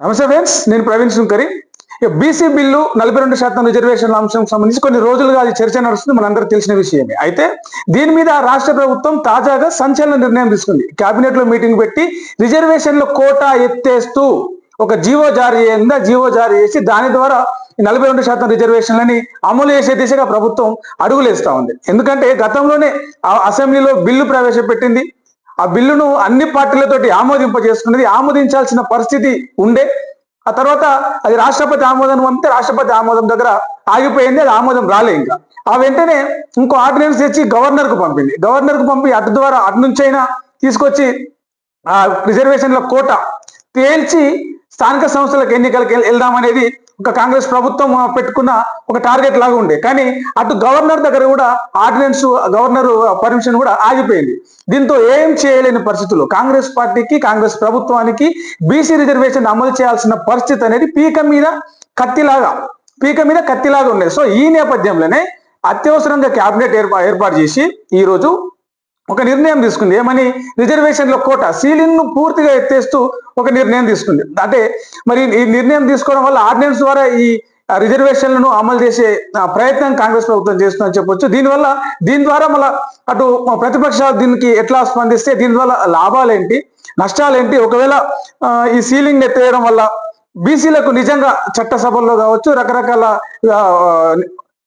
నమస్తే ఫ్రెండ్స్ నేను ప్రవీణ్ సుంకరి. ఇక బీసీ బిల్లు నలభై రెండు శాతం రిజర్వేషన్ల అంశం సంబంధించి కొన్ని రోజులుగా అది చర్చ నడుస్తుంది మనందరూ తెలిసిన విషయమే. అయితే దీని మీద రాష్ట్ర ప్రభుత్వం తాజాగా సంచలన నిర్ణయం తీసుకుంది. కేబినెట్లో మీటింగ్ పెట్టి రిజర్వేషన్ల కోటా ఎత్తేస్తూ ఒక జీవో జారీ చేయంగా జీవో జారీ చేసి దాని ద్వారా నలభై రెండు శాతం రిజర్వేషన్లని అమలు చేసే దిశగా ప్రభుత్వం అడుగులేస్తా ఉంది. ఎందుకంటే గతంలోనే ఆ అసెంబ్లీలో బిల్లు ప్రవేశపెట్టింది. ఆ బిల్లును అన్ని పార్టీలతోటి ఆమోదింపజేసుకున్నది ఆమోదించాల్సిన పరిస్థితి ఉండే. ఆ తర్వాత అది రాష్ట్రపతి ఆమోదం పంపితే రాష్ట్రపతి ఆమోదం దగ్గర ఆగిపోయింది అది ఆమోదం రాలే ఇంకా. ఆ వెంటనే ఇంకో ఆర్డినెన్స్ తెచ్చి గవర్నర్కు పంపింది. గవర్నర్కు పంపి అటు ద్వారా అటు నుంచైనా తీసుకొచ్చి ఆ రిజర్వేషన్ల కోట తేల్చి స్థానిక సంస్థలకు ఎన్నికలకు వెళ్దాం వెళ్దామనేది ఒక కాంగ్రెస్ ప్రభుత్వం పెట్టుకున్న ఒక టార్గెట్ లాగా ఉండే. కానీ అటు గవర్నర్ దగ్గర కూడా ఆర్డినెన్స్ గవర్నర్ పర్మిషన్ కూడా ఆగిపోయింది. దీంతో ఏం చేయలేని పరిస్థితుల్లో కాంగ్రెస్ పార్టీకి కాంగ్రెస్ ప్రభుత్వానికి బీసీ రిజర్వేషన్ అమలు చేయాల్సిన పరిస్థితి అనేది పీక మీద కత్తిలాగా పీక మీద కత్తిలాగా ఉండేది సో ఈ నేపథ్యంలోనే అత్యవసరంగా కేబినెట్ ఏర్పా ఏర్పాటు చేసి ఈ రోజు ఒక నిర్ణయం తీసుకుంది. ఏమని? రిజర్వేషన్ల కోట సీలింగ్ను పూర్తిగా ఎత్తేస్తూ ఒక నిర్ణయం తీసుకుంది. అంటే మరి ఈ నిర్ణయం తీసుకోవడం వల్ల ఆర్డినెన్స్ ద్వారా ఈ రిజర్వేషన్లను అమలు చేసే ప్రయత్నం కాంగ్రెస్ ప్రభుత్వం చేస్తుందని చెప్పొచ్చు. దీనివల్ల దీని ద్వారా మళ్ళా అటు ప్రతిపక్షాలు దీనికి ఎట్లా స్పందిస్తే దీనివల్ల లాభాలేంటి? నష్టాలేంటి? ఒకవేళ ఈ సీలింగ్ ఎత్తేయడం వల్ల బీసీలకు నిజంగా చట్టసభల్లో కావచ్చు రకరకాల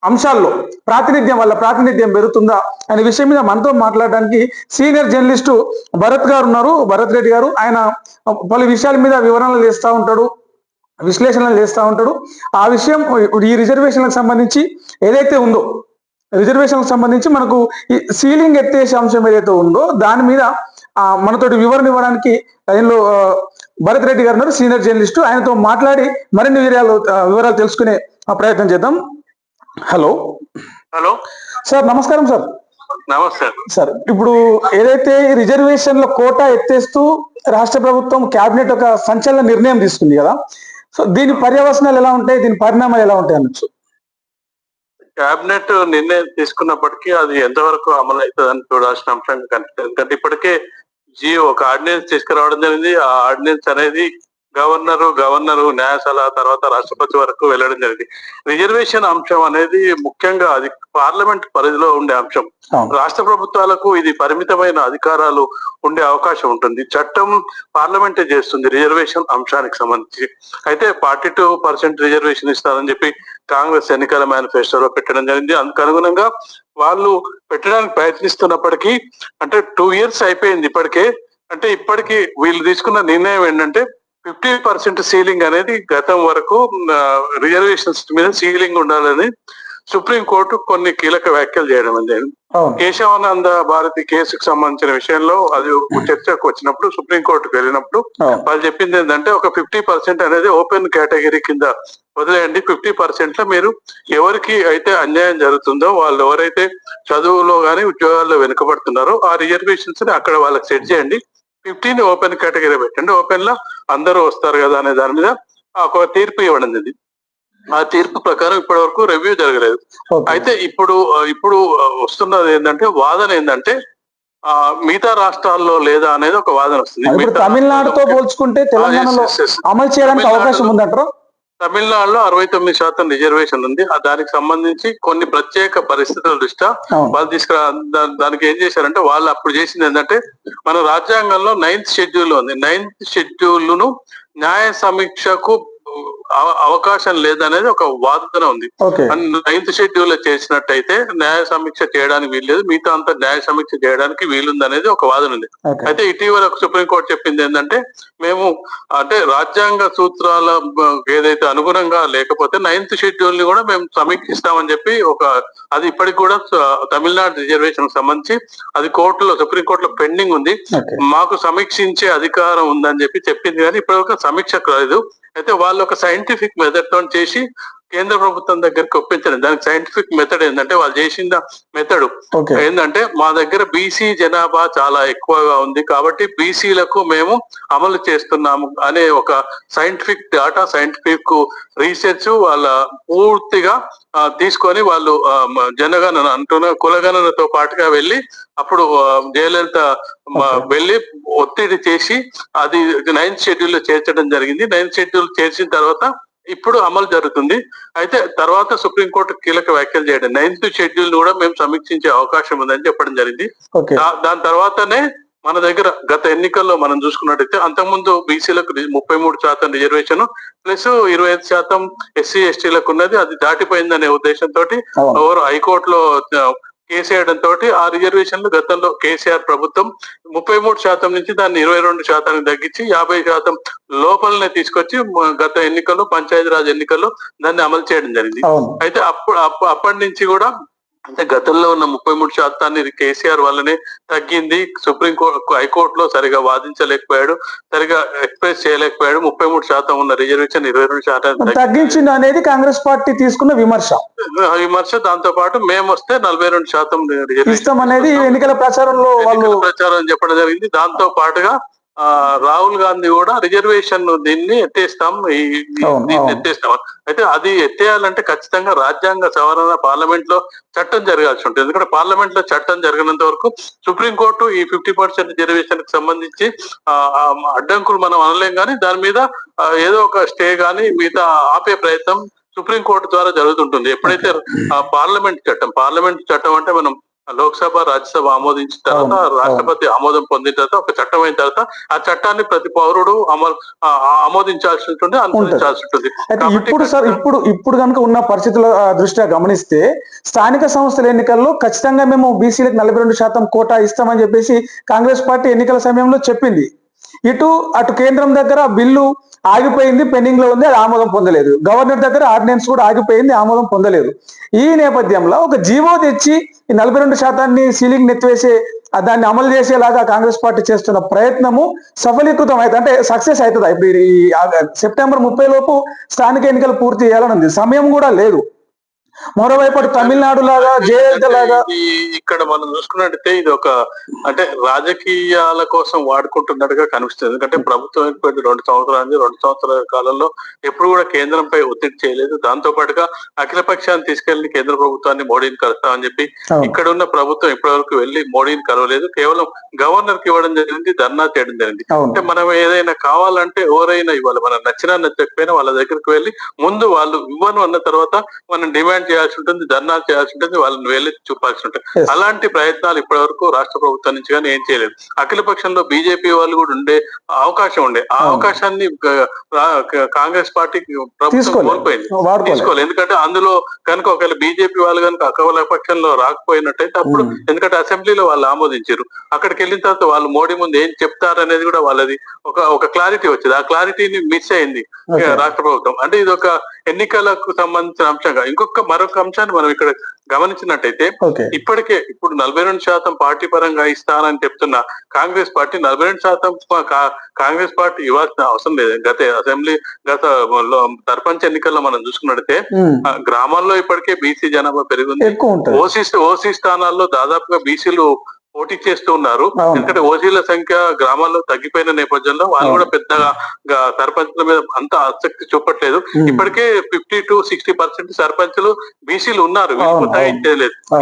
అంశాల్లో ప్రాతినిధ్యం వల్ల ప్రాతినిధ్యం పెరుగుతుందా అనే విషయం మీద మనతో మాట్లాడడానికి సీనియర్ జర్నలిస్టు భరత్ గారు ఉన్నారు. భరత్ రెడ్డి గారు ఆయన పలు విషయాల మీద వివరణలు చేస్తూ ఉంటాడు విశ్లేషణలు చేస్తూ ఉంటాడు. ఆ విషయం ఈ రిజర్వేషన్లకు సంబంధించి ఏదైతే ఉందో రిజర్వేషన్లకు సంబంధించి మనకు ఈ సీలింగ్ ఎత్తేసే అంశం ఏదైతే ఉందో దాని మీద మనతోటి వివరణ ఇవ్వడానికి ఆయనలో భరత్ రెడ్డి గారు ఉన్నారు. Senior journalist. ఆయనతో మాట్లాడి మరిన్ని వివరాలు వివరాలు తెలుసుకునే ఆ, ప్రయత్నం చేద్దాం. హలో. హలో. సార్ నమస్కారం సార్. నమస్తే. సార్ ఇప్పుడు ఏదైతే రిజర్వేషన్ల కోటా ఎత్తేస్తూ రాష్ట్ర ప్రభుత్వం కేబినెట్ ఒక సంచలన నిర్ణయం తీసుకుంది కదా సో దీని పర్యవసనాలు ఎలా ఉంటాయి? దీని పరిణామాలు ఎలా ఉంటాయి అనొచ్చు? కేబినెట్ నిర్ణయం తీసుకున్నప్పటికీ అది ఎంతవరకు అమలు అవుతుంది అని చూడాల్సిన అంశంగా కనిపిస్తుంది ఎందుకంటే ఇప్పటికే జియో ఒక ఆర్డినెన్స్ తీసుకురావడం జరిగింది. ఆ ఆర్డినెన్స్ అనేది గవర్నర్ గవర్నర్ న్యాయశాల తర్వాత రాష్ట్రపతి వరకు వెళ్ళడం జరిగింది. రిజర్వేషన్ అంశం అనేది ముఖ్యంగా అది పార్లమెంట్ పరిధిలో ఉండే అంశం. రాష్ట్ర ప్రభుత్వాలకు ఇది పరిమితమైన అధికారాలు ఉండే అవకాశం ఉంటుంది. చట్టం పార్లమెంటే చేస్తుంది రిజర్వేషన్ అంశానికి సంబంధించి. అయితే ఫార్టీ టూ పర్సెంట్ రిజర్వేషన్ ఇస్తారని చెప్పి కాంగ్రెస్ ఎన్నికల మేనిఫెస్టోలో పెట్టడం జరిగింది. అందుకు అనుగుణంగా వాళ్ళు పెట్టడానికి ప్రయత్నిస్తున్నప్పటికీ అంటే టూ ఇయర్స్ అయిపోయింది ఇప్పటికే. అంటే ఇప్పటికీ వీళ్ళు తీసుకున్న నిర్ణయం ఏంటంటే ఫిఫ్టీ పర్సెంట్ సీలింగ్ అనేది గతం వరకు రిజర్వేషన్స్ మీద సీలింగ్ ఉండాలని సుప్రీం కోర్టు కొన్ని కీలక వ్యాఖ్యలు చేయడం జరిగింది కేశవానంద భారతి కేసుకు సంబంధించిన విషయంలో అది చర్చకు వచ్చినప్పుడు సుప్రీం కోర్టుకు వెళ్ళినప్పుడు వాళ్ళు చెప్పింది ఏంటంటే ఒక ఫిఫ్టీ పర్సెంట్ అనేది ఓపెన్ కేటగిరీ కింద వదిలేయండి. ఫిఫ్టీ పర్సెంట్లో మీరు ఎవరికి అయితే అన్యాయం జరుగుతుందో వాళ్ళు ఎవరైతే చదువులో గానీ ఉద్యోగాల్లో వెనుకబడుతున్నారో ఆ రిజర్వేషన్స్ని అక్కడ వాళ్ళకి సెట్ చేయండి. ఫిఫ్టీన్ ఓపెన్ కేటగిరీ పెట్టండి. ఓపెన్లో అందరూ వస్తారు కదా అనే దాని మీద ఒక తీర్పు ఇవ్వడం జరిగింది ఆ తీర్పు ప్రకారం ఇప్పటి వరకు రివ్యూ జరగలేదు. అయితే ఇప్పుడు ఇప్పుడు వస్తున్నది ఏంటంటే వాదన ఏంటంటే ఆ మిగతా రాష్ట్రాల్లో లేదా అనేది ఒక వాదన వస్తుంది. తమిళనాడుతో పోల్చుకుంటే తెలంగాణలో. అమలు చేయడానికి అవకాశం ఉందంటారు? తమిళనాడులో అరవై తొమ్మిది శాతం రిజర్వేషన్ ఉంది. ఆ దానికి సంబంధించి కొన్ని ప్రత్యేక పరిస్థితుల దృష్ట్యా వాళ్ళు తీసుకురా దానికి ఏం చేశారంటే వాళ్ళు అప్పుడు చేసింది ఏంటంటే మన రాజ్యాంగంలో నైన్త్ షెడ్యూల్ ఉంది. నైన్త్ షెడ్యూల్ను న్యాయ సమీక్షకు అవకాశం లేదనేది ఒక వాదన ఉంది. నైన్త్ షెడ్యూల్లో చేసినట్టయితే న్యాయ సమీక్ష చేయడానికి వీల్లేదు. మిగతా అంతా న్యాయ సమీక్ష చేయడానికి వీలుంది అనేది ఒక వాదన ఉంది. అయితే ఇటీవల సుప్రీంకోర్టు చెప్పింది ఏంటంటే మేము అంటే రాజ్యాంగ సూత్రాల ఏదైతే అనుగుణంగా లేకపోతే నైన్త్ షెడ్యూల్ని కూడా మేము సమీక్షిస్తామని చెప్పి ఒక అది ఇప్పటికి కూడా తమిళనాడు రిజర్వేషన్ సంబంధించి అది కోర్టులో సుప్రీంకోర్టులో పెండింగ్ ఉంది. మాకు సమీక్షించే అధికారం ఉందని చెప్పి చెప్పింది కానీ ఇప్పటివరకు సమీక్ష లేదు అయితే వాళ్ళు ఒక సైంటిఫిక్ మెథడ్తో చేసి కేంద్ర ప్రభుత్వం దగ్గరికి ఒప్పించడం దానికి సైంటిఫిక్ మెథడ్ ఏంటంటే వాళ్ళు చేసిన మెథడ్ ఏంటంటే మా దగ్గర బీసీ జనాభా చాలా ఎక్కువగా ఉంది కాబట్టి బీసీలకు మేము అమలు చేస్తున్నాము అనే ఒక సైంటిఫిక్ డాటా సైంటిఫిక్ రీసెర్చ్ వాళ్ళ పూర్తిగా తీసుకొని వాళ్ళు జనగణన అంటున్న కులగణనతో పాటుగా వెళ్ళి అప్పుడు జయలలిత. వెళ్ళి ఒత్తిడి చేసి అది నైన్త్ షెడ్యూల్లో చేర్చడం జరిగింది. నైన్త్ షెడ్యూల్ చేర్చిన తర్వాత ఇప్పుడు అమలు జరుగుతుంది. అయితే తర్వాత సుప్రీంకోర్టు కీలక వ్యాఖ్యలు చేయడం. నైన్త్ షెడ్యూల్ కూడా మేము సమీక్షించే అవకాశం ఉందని చెప్పడం జరిగింది. దాని తర్వాతనే మన దగ్గర గత ఎన్నికల్లో మనం చూసుకున్నట్టయితే అంతకుముందు బీసీలకు ముప్పై మూడు శాతం రిజర్వేషన్ ప్లస్ ఇరవై ఐదు శాతం ఎస్సీ ఎస్టీలకు ఉన్నది. అది దాటిపోయిందనే ఉద్దేశంతో ఎవరు హైకోర్టులో ఆ, కేసు వేయడం తోటి ఆ రిజర్వేషన్లు గతంలో కేసీఆర్ ప్రభుత్వం ముప్పై మూడు శాతం నుంచి దాన్ని ఇరవై రెండు శాతానికి తగ్గించి యాభై శాతం లోపలనే తీసుకొచ్చి గత ఎన్నికల్లో పంచాయతీరాజ్ ఎన్నికల్లో దాన్ని అమలు చేయడం జరిగింది. అయితే అప్పుడు అప్ప- అప్పటి నుంచి కూడా అంటే గతంలో ఉన్న ముప్పై మూడు శాతాన్ని కేసీఆర్ వల్లనే తగ్గింది. సుప్రీం కోర్టు హైకోర్టులో సరిగా వాదించలేకపోయాడు సరిగా ఎక్స్ప్రెస్ చేయలేకపోయాడు. ముప్పై మూడు శాతం ఉన్న రిజర్వేషన్ ఇరవై రెండు శాతం తగ్గించింది అనేది కాంగ్రెస్ పార్టీ తీసుకున్న విమర్శ. విమర్శ దాంతో పాటు మేము వస్తే నలభై రెండు శాతం రిజర్వేషన్ అనేది ఎన్నికల ప్రచారంలో ప్రచారం చెప్పడం జరిగింది. దాంతో పాటుగా రాహుల్ గాంధీ కూడా రిజర్వేషన్ దీన్ని ఎత్తేస్తాం దీన్ని. ఎత్తేస్తాం. అయితే అది ఎత్తేయాలంటే ఖచ్చితంగా రాజ్యాంగ సవరణ పార్లమెంట్లో చట్టం జరగాల్సి ఉంటుంది. ఎందుకంటే పార్లమెంట్లో చట్టం జరగనంత వరకు సుప్రీంకోర్టు ఈ ఫిఫ్టీ పర్సెంట్ రిజర్వేషన్కి సంబంధించి అడ్డంకులు మనం అనలేం కానీ దాని మీద ఏదో ఒక స్టే గానీ మిగతా ఆపే ప్రయత్నం సుప్రీంకోర్టు ద్వారా జరుగుతుంటుంది. ఎప్పుడైతే పార్లమెంట్ చట్టం పార్లమెంట్ చట్టం అంటే మనం లోక్సభ రాజ్యసభ ఆమోదించిన తర్వాత రాష్ట్రపతి ఆమోదం పొందిన తర్వాత ఒక చట్టం అయిన తర్వాత ఆ చట్టాన్ని ప్రతి పౌరుడు అమలు ఆమోదించాల్సి ఉంటుంది అనుసరించాల్సి ఉంటుంది ఇప్పుడు సార్ ఇప్పుడు ఇప్పుడు కనుక ఉన్న పరిస్థితుల దృష్ట్యా గమనిస్తే స్థానిక సంస్థల ఎన్నికల్లో ఖచ్చితంగా మేము బీసీలకు నలభై రెండు శాతం కోటా ఇస్తామని చెప్పేసి కాంగ్రెస్ పార్టీ ఎన్నికల సమయంలో చెప్పింది. ఇటు అటు కేంద్రం దగ్గర బిల్లు ఆగిపోయింది పెండింగ్లో ఉంది అది ఆమోదం పొందలేదు. గవర్నర్ దగ్గర ఆర్డినెన్స్ కూడా ఆగిపోయింది ఆమోదం పొందలేదు. ఈ నేపథ్యంలో ఒక జీవో తెచ్చి ఈ నలభై రెండు శాతాన్ని సీలింగ్ నెత్తివేసే దాన్ని అమలు చేసేలాగా కాంగ్రెస్ పార్టీ చేస్తున్న ప్రయత్నము సఫలీకృతం అవుతుంది అంటే సక్సెస్ అవుతుందా? ఇప్పుడు ఈ సెప్టెంబర్ ముప్పై లోపు స్థానిక ఎన్నికలు పూర్తి చేయాలని ఉంది. సమయం కూడా లేదు. మరోవైపు తమిళనాడు లాగా జయలలిత లాగా. ఇక్కడ మనం చూసుకున్నట్టయితే ఇది ఒక అంటే రాజకీయాల కోసం వాడుకుంటున్నట్టుగా కనిపిస్తుంది. ఎందుకంటే ప్రభుత్వం ఏర్పడి రెండు సంవత్సరాల నుంచి రెండు సంవత్సరాల కాలంలో ఎప్పుడు కూడా కేంద్రంపై ఒత్తిడి చేయలేదు. దాంతో పాటుగా అఖిల పక్షాన్ని తీసుకెళ్ళి కేంద్ర ప్రభుత్వాన్ని మోడీని కలుస్తామని చెప్పి. ఇక్కడ ఉన్న ప్రభుత్వం ఇప్పటివరకు వెళ్ళి మోడీని కలవలేదు. కేవలం గవర్నర్కి ఇవ్వడం జరిగింది ధర్నా చేయడం జరిగింది. అంటే మనం ఏదైనా కావాలంటే ఎవరైనా ఇవ్వాలి. మనం నచ్చినా నచ్చకపోయినా వాళ్ళ దగ్గరికి వెళ్ళి ముందు వాళ్ళు ఇవ్వను అన్న తర్వాత మనం డిమాండ్ చేయాల్సి ఉంటుంది ధర్నా చేయాల్సి ఉంటుంది వాళ్ళని వెళ్ళి చూపాల్సి ఉంటుంది. అలాంటి ప్రయత్నాలు ఇప్పటి వరకు రాష్ట్ర ప్రభుత్వం నుంచి కానీ ఏం చేయలేదు. అఖిల పక్షంలో బీజేపీ వాళ్ళు కూడా ఉండే అవకాశం ఉండే. ఆ. అవకాశాన్ని కాంగ్రెస్ పార్టీ ప్రభుత్వం కోల్పోయింది. తీసుకోవాలి ఎందుకంటే అందులో కనుక ఒకవేళ బీజేపీ వాళ్ళు కనుక అకవల పక్షంలో రాకపోయినట్టయితే అప్పుడు. ఎందుకంటే అసెంబ్లీలో వాళ్ళు ఆమోదించారు. అక్కడికి వెళ్ళిన తర్వాత వాళ్ళు మోడీ ముందు ఏం చెప్తారు అనేది కూడా వాళ్ళది ఒక ఒక క్లారిటీ వచ్చింది. ఆ క్లారిటీని మిస్ అయింది రాష్ట్ర ప్రభుత్వం. అంటే ఇది ఒక ఎన్నికలకు సంబంధించిన అంశంగా. ఇంకొక మరొక అంశాన్ని మనం ఇక్కడ గమనించినట్టయితే ఇప్పటికే ఇప్పుడు నలభై రెండు శాతం పార్టీ పరంగా ఇస్తానని చెప్తున్న కాంగ్రెస్ పార్టీ నలభై రెండు శాతం కాంగ్రెస్ పార్టీ ఇవ్వాల్సిన అవసరం లేదు. గత అసెంబ్లీ గత సర్పంచ్ ఎన్నికల్లో మనం చూసుకున్నట్టయితే గ్రామాల్లో ఇప్పటికే బీసీ జనాభా పెరిగింది. ఓసీ ఓసీ స్థానాల్లో దాదాపుగా బీసీలు పోటీ చేస్తూ ఉన్నారు. ఎందుకంటే ఓసీల సంఖ్య గ్రామాల్లో తగ్గిపోయిన నేపథ్యంలో వాళ్ళు. కూడా పెద్దగా సర్పంచుల మీద అంత ఆసక్తి చూపట్లేదు. ఇప్పటికే ఫిఫ్టీ టు సిక్స్టీ పర్సెంట్ సర్పంచులు బీసీలు ఉన్నారు అవును.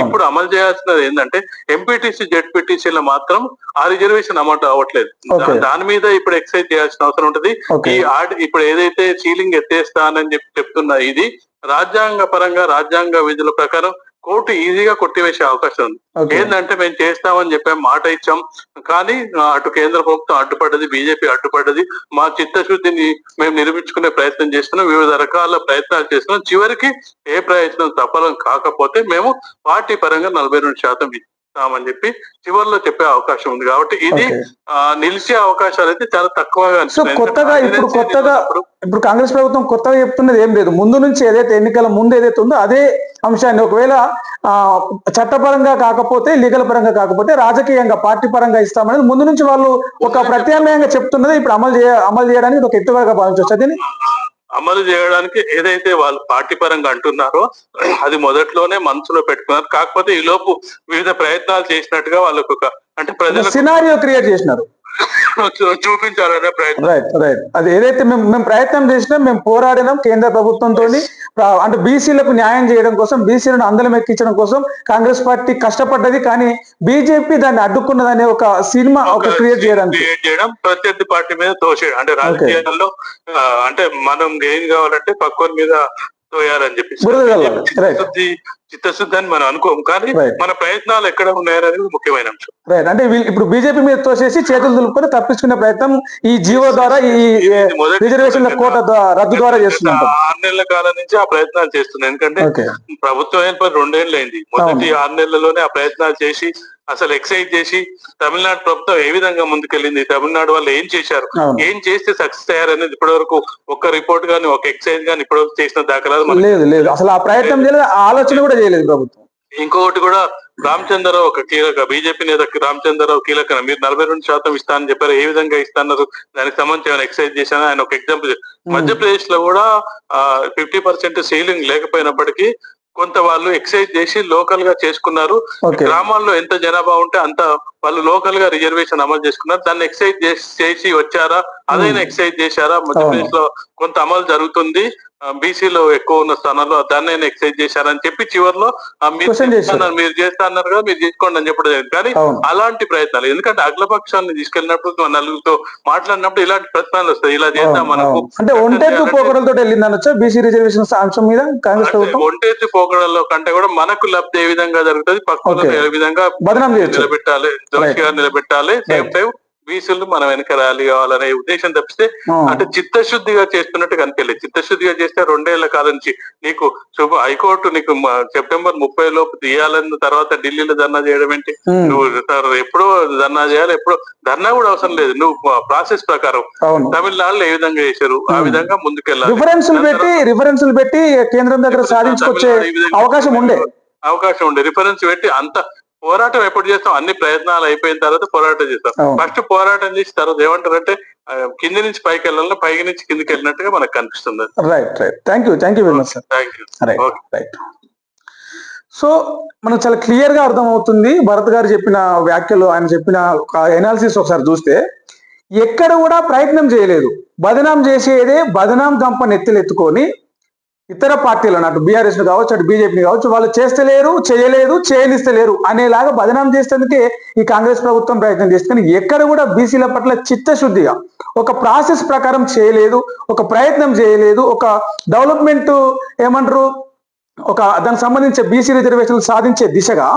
ఇప్పుడు అమలు చేయాల్సినది ఏంటంటే ఎంపీటీసీ జెడ్పీటీసీల మాత్రం ఆ రిజర్వేషన్ అమౌంట్ అవ్వట్లేదు దాని మీద ఇప్పుడు ఎక్సైజ్ చేయాల్సిన అవసరం ఉంటుంది ఈ ఆర్డ్ ఇప్పుడు ఏదైతే సీలింగ్ ఎత్తేస్తానని చెప్పి చెప్తున్నా ఇది రాజ్యాంగ పరంగా రాజ్యాంగ విధుల ప్రకారం కోర్టు ఈజీగా కొట్టివేసే అవకాశం ఉంది. ఏంటంటే మేము చేస్తామని చెప్పాం మాట ఇచ్చాం. కానీ అటు కేంద్ర ప్రభుత్వం అడ్డుపడ్డది బీజేపీ అడ్డుపడ్డది. మా చిత్తశుద్ధిని మేము నిరూపించుకునే ప్రయత్నం చేస్తున్నాం. వివిధ రకాల ప్రయత్నాలు చేస్తున్నాం. చివరికి ఏ ప్రయత్నం సఫలం కాకపోతే మేము పార్టీ పరంగా నలభై రెండు శాతం ఇస్తామని చెప్పి చివరిలో చెప్పే అవకాశం ఉంది కాబట్టి ఇది నిలిచే అవకాశాలు అయితే చాలా తక్కువగా సో. కొత్తగా ఇప్పుడు కొత్తగా ఇప్పుడు కాంగ్రెస్ ప్రభుత్వం కొత్తగా చెప్తున్నది ఏం లేదు. ముందు నుంచి ఏదైతే ఎన్నికల ముందు ఏదైతే ఉందో అదే అంశాన్ని ఒకవేళ ఆ, చట్టపరంగా కాకపోతే లీగల్ పరంగా కాకపోతే రాజకీయంగా పార్టీ పరంగా ఇస్తామనేది ముందు నుంచి వాళ్ళు ఒక ప్రత్యామ్నాయంగా చెప్తున్నది ఇప్పుడు అమలు చేయ అమలు చేయడానికి ఒక ఎత్తుగా భావించవచ్చు. దీన్ని అమలు చేయడానికి ఏదైతే వాళ్ళు పార్టీ పరంగా అంటున్నారో అది మొదట్లోనే మనసులో పెట్టుకున్నారు. కాకపోతే ఈ లోపు వివిధ ప్రయత్నాలు చేసినట్టుగా వాళ్ళకు ఒక అంటే ప్రజలు సినారియో క్రియేట్ చేసినారు. చూపించాలనే ప్రయత్నం. రైట్ రైట్ అది ఏదైతే మేము మేము ప్రయత్నం చేసినాం మేము పోరాడినాం కేంద్ర ప్రభుత్వంతో అంటే బీసీలకు న్యాయం చేయడం కోసం బీసీలను అందలం ఎక్కించడం కోసం కాంగ్రెస్ పార్టీ కష్టపడ్డది కానీ బీజేపీ దాన్ని అడ్డుకున్నదనే ఒక సినిమా ఒక క్రియేట్ చేయడానికి. క్రియేట్ చేయడం ప్రత్యర్థి పార్టీ మీద తోసేయడం అంటే రాజకీయాల్లో అంటే మనం ఏం కావాలంటే పక్కోని మీద తోయాలని చెప్పి. చిత్తశుద్ధి అని మనం అనుకోం కానీ. మన ప్రయత్నాలు ఎక్కడ ఉన్నాయనేది ముఖ్యమైన అంశం. రైట్ అంటే ఇప్పుడు బీజేపీ మీద తోసేసి చేతులు దులుపుకొని తప్పించుకునే ప్రయత్నం ఈ జీవో ద్వారా ఈ రిజర్వేషన్ల కోట రద్దు ద్వారా చేస్తున్నాం గత ఆరు నెలల కాలం నుంచి ఆ ప్రయత్నాలు చేస్తున్నాయి. ఎందుకంటే ప్రభుత్వం ఏర్పడి రెండేళ్ళు అయింది మొదటి ఆరు నెలల్లోనే ఆ ప్రయత్నాలు చేసి అసలు ఎక్సైజ్ చేసి తమిళనాడు ప్రభుత్వం ఏ విధంగా ముందుకెళ్ళింది? తమిళనాడు వాళ్ళు ఏం చేశారు? ఏం చేస్తే సక్సెస్ అయ్యారనేది ఇప్పటి వరకు ఒక్క రిపోర్ట్ గాని ఒక ఎక్సైజ్ గాని ఇప్పటి వరకు చేసిన దాఖలాలు లేదు లేదు. అసలు ఆ ప్రయత్నం ఆలోచన కూడా చేయలేదు ప్రభుత్వం. ఇంకొకటి కూడా రామచంద్రరావు ఒక కీలక బీజేపీ నేత రామచంద్రరావు కీలక మీరు నలభై రెండు శాతం ఇస్తానని చెప్పారు. ఏ విధంగా ఇస్తాన్నారు దానికి సంబంధించి ఏమైనా ఎక్సైజ్ చేశాను? ఆయన ఒక ఎగ్జాంపుల్ మధ్యప్రదేశ్లో కూడా ఫిఫ్టీ పర్సెంట్ సీలింగ్ లేకపోయినప్పటికీ కొంత వాళ్ళు ఎక్సైజ్ చేసి లోకల్గా చేసుకున్నారు. గ్రామాల్లో ఎంత జనాభా ఉంటే అంత వాళ్ళు లోకల్గా రిజర్వేషన్ అమలు చేసుకున్నారు. దాన్ని ఎక్సైజ్ చేసి చేసి వచ్చారా? అదైనా ఎక్సైజ్ చేశారా? మధ్యప్రదేశ్లో కొంత అమలు జరుగుతుంది. బీసీలో ఎక్కువ ఉన్న స్థానాల్లో దాన్ని ఎక్సైజ్ చేశారని చెప్పి చివరిలో మీరు చేస్తా అన్నారు కదా మీరు చేసుకోండి అని చెప్పడం జరిగింది. కానీ అలాంటి ప్రయత్నాలు ఎందుకంటే అగ్రపక్షాన్ని తీసుకెళ్ళినప్పుడు మన నలుగురితో మాట్లాడినప్పుడు ఇలాంటి ప్రయత్నాలు వస్తాయి ఇలా చేద్దాం మనకు. అంటే ఒంటెత్తు పోకడలతో వెళ్ళింది అనొచ్చా బీసీ రిజర్వేషన్ అంశం మీద కాంగ్రెస్ కంటే కూడా మనకు లబ్ధి ఏ విధంగా జరుగుతుంది? పక్కన. ఏ విధంగా నిలబెట్టాలి దోషిగా నిలబెట్టాలి సేమ్ టైం బీసీలు మనం వెనక ర్యాలీ కావాలనే ఉద్దేశం తప్పిస్తే అంటే చిత్తశుద్ధిగా చేస్తున్నట్టు కనిపించలేదు చిత్తశుద్ధిగా చేస్తే రెండేళ్ళ కాలం నుంచి నీకు శుభ హైకోర్టు నీకు సెప్టెంబర్ ముప్పై లోపు తీయాలన్న తర్వాత ఢిల్లీలో ధర్నా చేయడం ఏంటి? నువ్వు ఎప్పుడో ధర్నా చేయాలి ఎప్పుడో ధర్నా కూడా అవసరం లేదు. నువ్వు ప్రాసెస్ ప్రకారం తమిళనాడులో ఏ విధంగా చేశారు? ఆ. విధంగా ముందుకెళ్ళాలి. రిఫరెన్సులు పెట్టి రిఫరెన్సులు పెట్టి కేంద్రం దగ్గర సాధించుకొచ్చే అవకాశం ఉండే. అవకాశం ఉండే. రిఫరెన్స్ పెట్టి అంత పోరాటం ఎప్పుడు చేస్తాం? అన్ని ప్రయత్నాలు అయిపోయిన తర్వాత పోరాటం చేస్తాం. ఫస్ట్ పోరాటం చేసి తర్వాత ఏమంటారంటే కింది నుంచి పైకి వెళ్ళాలి పైకి నుంచి కిందికి వెళ్ళినట్టుగా మనకు కనిపిస్తుంది. Right right thank you thank you very much sir thank you right. Right so మనకు చాలా క్లియర్గా అర్థమవుతుంది. భరత్ గారు చెప్పిన వ్యాఖ్యలు ఆయన చెప్పిన ఎనాలిసిస్ ఒకసారి చూస్తే ఎక్కడ కూడా ప్రయత్నం చేయలేదు. బదనాం చేసేదే బదనాం గంప నెత్తిలెత్తుకొని ఇతర పార్టీలు అటు బీఆర్ఎస్ కావచ్చు అటు బీజేపీని కావచ్చు వాళ్ళు చేస్తలేరు చేయలేదు చేయనిస్తలేరు అనేలాగా బదనాం చేసేందుకే ఈ కాంగ్రెస్ ప్రభుత్వం ప్రయత్నం చేస్తుంది. ఎక్కడ కూడా బీసీల పట్ల చిత్తశుద్ధిగా ఒక ప్రాసెస్ ప్రకారం చేయలేదు ఒక ప్రయత్నం చేయలేదు ఒక డెవలప్మెంట్ ఏమంటారు ఒక దానికి సంబంధించి బీసీ రిజర్వేషన్లు సాధించే దిశగా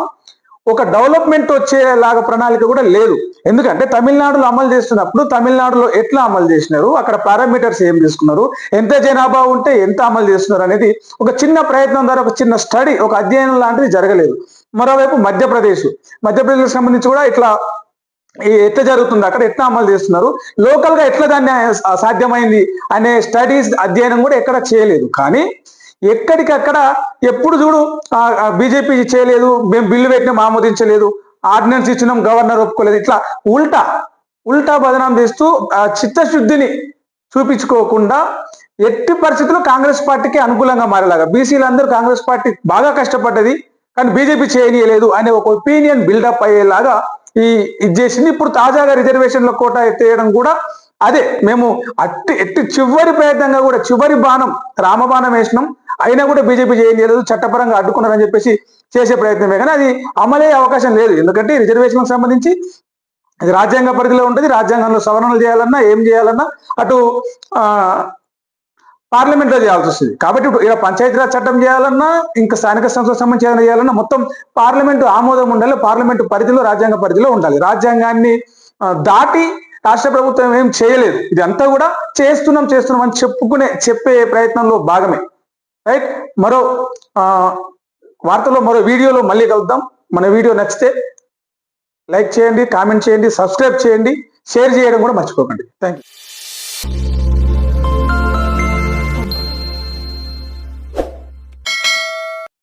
ఒక డెవలప్మెంట్ వచ్చేలాగా ప్రణాళిక కూడా లేదు. ఎందుకంటే తమిళనాడులో అమలు చేస్తున్నప్పుడు తమిళనాడులో ఎట్లా అమలు చేసినారు? అక్కడ పారామీటర్స్ ఏం తీసుకున్నారు? ఎంత జనాభా ఉంటే ఎంత అమలు చేస్తున్నారు అనేది ఒక చిన్న ప్రయత్నం ద్వారా ఒక చిన్న స్టడీ ఒక అధ్యయనం లాంటిది జరగలేదు. మరోవైపు మధ్యప్రదేశ్. మధ్యప్రదేశ్ సంబంధించి కూడా ఇట్లా ఈ ఎట్లా జరుగుతుంది? అక్కడ ఎట్లా అమలు చేస్తున్నారు? లోకల్గా ఎట్లా దాన్ని సాధ్యమైంది అనే స్టడీస్ అధ్యయనం కూడా ఎక్కడ చేయలేదు. కానీ ఎక్కడికక్కడ ఎప్పుడు చూడు బీజేపీ చేయలేదు మేము బిల్లు పెట్టినాం ఆమోదించలేదు ఆర్డినెన్స్ ఇచ్చినాం గవర్నర్ ఒప్పుకోలేదు. ఇట్లా ఉల్టా ఉల్టా బదనాం చేస్తూ చిత్తశుద్ధిని చూపించుకోకుండా ఎట్టి పరిస్థితుల్లో కాంగ్రెస్ పార్టీకి అనుకూలంగా మారేలాగా. బీసీలందరూ కాంగ్రెస్ పార్టీ బాగా కష్టపడ్డది కానీ బీజేపీ చేయనీయలేదు అనే ఒక ఒపీనియన్ బిల్డప్ అయ్యేలాగా ఈ ఇది చేసింది. ఇప్పుడు తాజాగా రిజర్వేషన్ల కోట ఎత్తేయడం కూడా అదే. మేము అట్టి ఎట్టి చివరి ప్రయత్నంగా కూడా చివరి బాణం రామబాణం వేసినాం. అయినా కూడా బీజేపీ చేయలేదు చట్టపరంగా అడ్డుకున్నారని చెప్పేసి చేసే ప్రయత్నమే కానీ అది అమలయ్యే అవకాశం లేదు. ఎందుకంటే రిజర్వేషన్కి సంబంధించి ఇది రాజ్యాంగ పరిధిలో ఉంటుంది రాజ్యాంగంలో సవరణలు చేయాలన్నా ఏం చేయాలన్నా అటు పార్లమెంట్లో పార్లమెంట్ చేయాల్సి వస్తుంది. కాబట్టి ఇప్పుడు ఇలా పంచాయతీరాజ్ చట్టం చేయాలన్నా ఇంకా స్థానిక సంస్థలకు సంబంధించి ఏదైనా చేయాలన్నా మొత్తం పార్లమెంటు ఆమోదం ఉండాలి పార్లమెంటు పరిధిలో రాజ్యాంగ పరిధిలో ఉండాలి. రాజ్యాంగాన్ని దాటి రాష్ట్ర ప్రభుత్వం ఏం చేయలేదు. ఇది అంతా కూడా చేస్తున్నాం చేస్తున్నాం అని చెప్పుకునే చెప్పే ప్రయత్నంలో భాగమే. రైట్ మరో ఆ, వార్తలో మరో వీడియోలో మళ్ళీ కలుద్దాం. మన వీడియో నచ్చితే లైక్ చేయండి కామెంట్ చేయండి సబ్స్క్రైబ్ చేయండి షేర్ చేయడం కూడా మర్చిపోకండి. Thank you